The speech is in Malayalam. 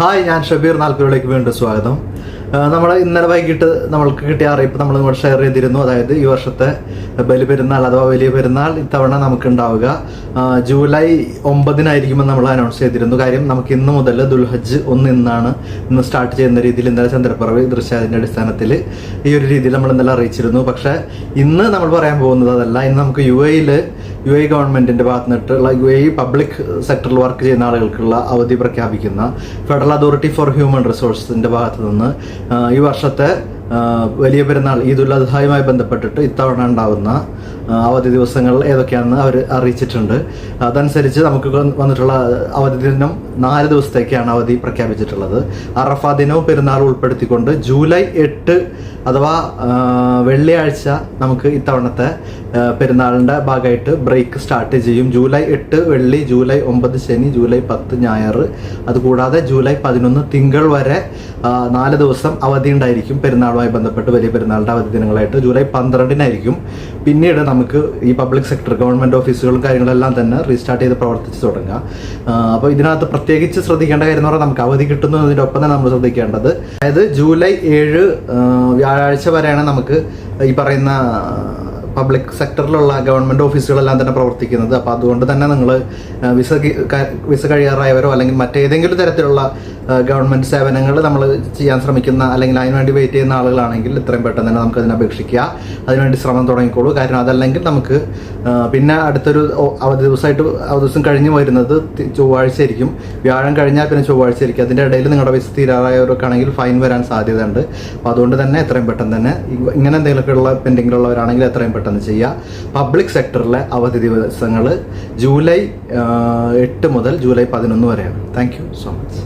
ഹായ് ഞാൻ ഷബീർ നാൽപ്പതിലേക്ക് വീണ്ടും സ്വാഗതം. നമ്മൾ ഇന്നലെ വൈകിട്ട് നമ്മൾക്ക് കിട്ടിയ അറിയിപ്പ് നമ്മൾ ഇങ്ങോട്ട് ഷെയർ ചെയ്തിരുന്നു. അതായത് ഈ വർഷത്തെ ബലിപെരുന്നാൾ അഥവാ വലിയ പെരുന്നാൾ ഇത്തവണ നമുക്ക് ഉണ്ടാവുക. ജൂലൈ ഒമ്പതിനായിരിക്കുമെന്ന് നമ്മൾ അനൗൺസ് ചെയ്തിരുന്നു. കാര്യം നമുക്ക് ഇന്ന് മുതൽ ദുൽഹജ് ഒന്ന് ഇന്നാണ് ഇന്ന് സ്റ്റാർട്ട് ചെയ്യുന്ന രീതിയിൽ ഇന്നലെ ചന്ദ്രപ്പിറവി ദൃശ്യത്തിന്റെ അടിസ്ഥാനത്തിൽ ഈ ഒരു രീതിയിൽ നമ്മൾ ഇന്നലെ അറിയിച്ചിരുന്നു. പക്ഷേ ഇന്ന് നമ്മൾ പറയാൻ പോകുന്നത് അതല്ല. ഇന്ന് നമുക്ക് യു എയിൽ യു എ ഗവൺമെന്റിന്റെ ഭാഗത്ത് നിന്നിട്ടുള്ള യു എ പബ്ലിക് സെക്ടറിൽ വർക്ക് ചെയ്യുന്ന ആളുകൾക്കുള്ള അവധി പ്രഖ്യാപിക്കുന്ന ഫെഡറൽ അതോറിറ്റി ഫോർ ഹ്യൂമൻ റിസോഴ്സിന്റെ ഭാഗത്ത് നിന്ന് ഈ വർഷത്തെ വലിയ പെരുന്നാൾ ഈദുൽ അദ്ഹായുമായി ബന്ധപ്പെട്ടിട്ട് ഇത്തവണ ഉണ്ടാവുന്ന അവധി ദിവസങ്ങൾ ഏതൊക്കെയാണെന്ന് അവർ അറിയിച്ചിട്ടുണ്ട്. അതനുസരിച്ച് നമുക്ക് വന്നിട്ടുള്ള അവധി ദിനം നാല് ദിവസത്തേക്കാണ് അവധി പ്രഖ്യാപിച്ചിട്ടുള്ളത്. അറഫ ദിനവും പെരുന്നാൾ ഉൾപ്പെടുത്തിക്കൊണ്ട് ജൂലൈ എട്ട് അഥവാ വെള്ളിയാഴ്ച നമുക്ക് ഇത്തവണത്തെ പെരുന്നാളിന്റെ ഭാഗമായിട്ട് ബ്രേക്ക് സ്റ്റാർട്ട് ചെയ്യും. ജൂലൈ എട്ട് വെള്ളി ജൂലൈ ഒമ്പത് ശനി ജൂലൈ പത്ത് ഞായർ. അതുകൂടാതെ ജൂലൈ പതിനൊന്ന് തിങ്കൾ വരെ നാല് ദിവസം അവധി ഉണ്ടായിരിക്കും പെരുന്നാളുമായി ബന്ധപ്പെട്ട് വലിയ പെരുന്നാളിന്റെ അവധി ദിനങ്ങളായിട്ട് ജൂലൈ പന്ത്രണ്ടിനായിരിക്കും. പിന്നീട് നമുക്ക് ഈ പബ്ലിക് സെക്ടർ ഗവൺമെന്റ് ഓഫീസുകളും കാര്യങ്ങളെല്ലാം തന്നെ റീസ്റ്റാർട്ട് ചെയ്ത് പ്രവർത്തിച്ച് തുടങ്ങുക അപ്പോൾ ഇതിനകത്ത് പ്രത്യേകിച്ച് ശ്രദ്ധിക്കേണ്ട കാര്യം എന്ന് പറഞ്ഞാൽ നമുക്ക് അവധി കിട്ടുന്നതിന്റെ ഒപ്പം തന്നെ നമ്മൾ ശ്രദ്ധിക്കേണ്ടത്. അതായത് ജൂലൈ ഏഴ് വ്യാഴാഴ്ച വരെയാണ് നമുക്ക് ഈ പറയുന്ന പബ്ലിക് സെക്ടറിലുള്ള ഗവൺമെന്റ് ഓഫീസുകളെല്ലാം തന്നെ പ്രവർത്തിക്കുന്നത്. അപ്പോൾ അതുകൊണ്ട് തന്നെ നിങ്ങൾ വിസ വിസ കഴിയാറായവരോ അല്ലെങ്കിൽ മറ്റേതെങ്കിലും തരത്തിലുള്ള ഗവൺമെന്റ് സേവനങ്ങൾ നമ്മൾ ചെയ്യാൻ ശ്രമിക്കുന്ന അല്ലെങ്കിൽ അതിനുവേണ്ടി വെയിറ്റ് ചെയ്യുന്ന ആളുകളാണെങ്കിൽ ഇത്രയും പെട്ടെന്ന് തന്നെ നമുക്ക് അതിനെ അപേക്ഷിക്കുക അതിനുവേണ്ടി ശ്രമം തുടങ്ങിക്കോളൂ. കാരണം അതല്ലെങ്കിൽ നമുക്ക് പിന്നെ അടുത്തൊരു അവധി ദിവസമായിട്ട് അവധി ദിവസം കഴിഞ്ഞ് വരുന്നത് ചൊവ്വാഴ്ച ആയിരിക്കും വ്യാഴം കഴിഞ്ഞാൽ പിന്നെ ചൊവ്വാഴ്ച ആയിരിക്കും അതിന്റെ ഇടയിൽ നിങ്ങളുടെ വിസ തീരാറായവർക്കാണെങ്കിൽ ഫൈൻ വരാൻ സാധ്യതയുണ്ട്. അപ്പോൾ അതുകൊണ്ട് തന്നെ എത്രയും പെട്ടെന്ന് തന്നെ ഇങ്ങനെ എന്തെങ്കിലുമൊക്കെ ഉള്ള പെൻഡിങ്ങിലുള്ളവരാണെങ്കിൽ എത്രയും പെട്ടെന്ന് ചെയ്യുക പബ്ലിക് സെക്ടറിലെ അവധി ദിവസങ്ങൾ ജൂലൈ എട്ട് മുതൽ ജൂലൈ പതിനൊന്ന് വരെയാണ്. Thank you so much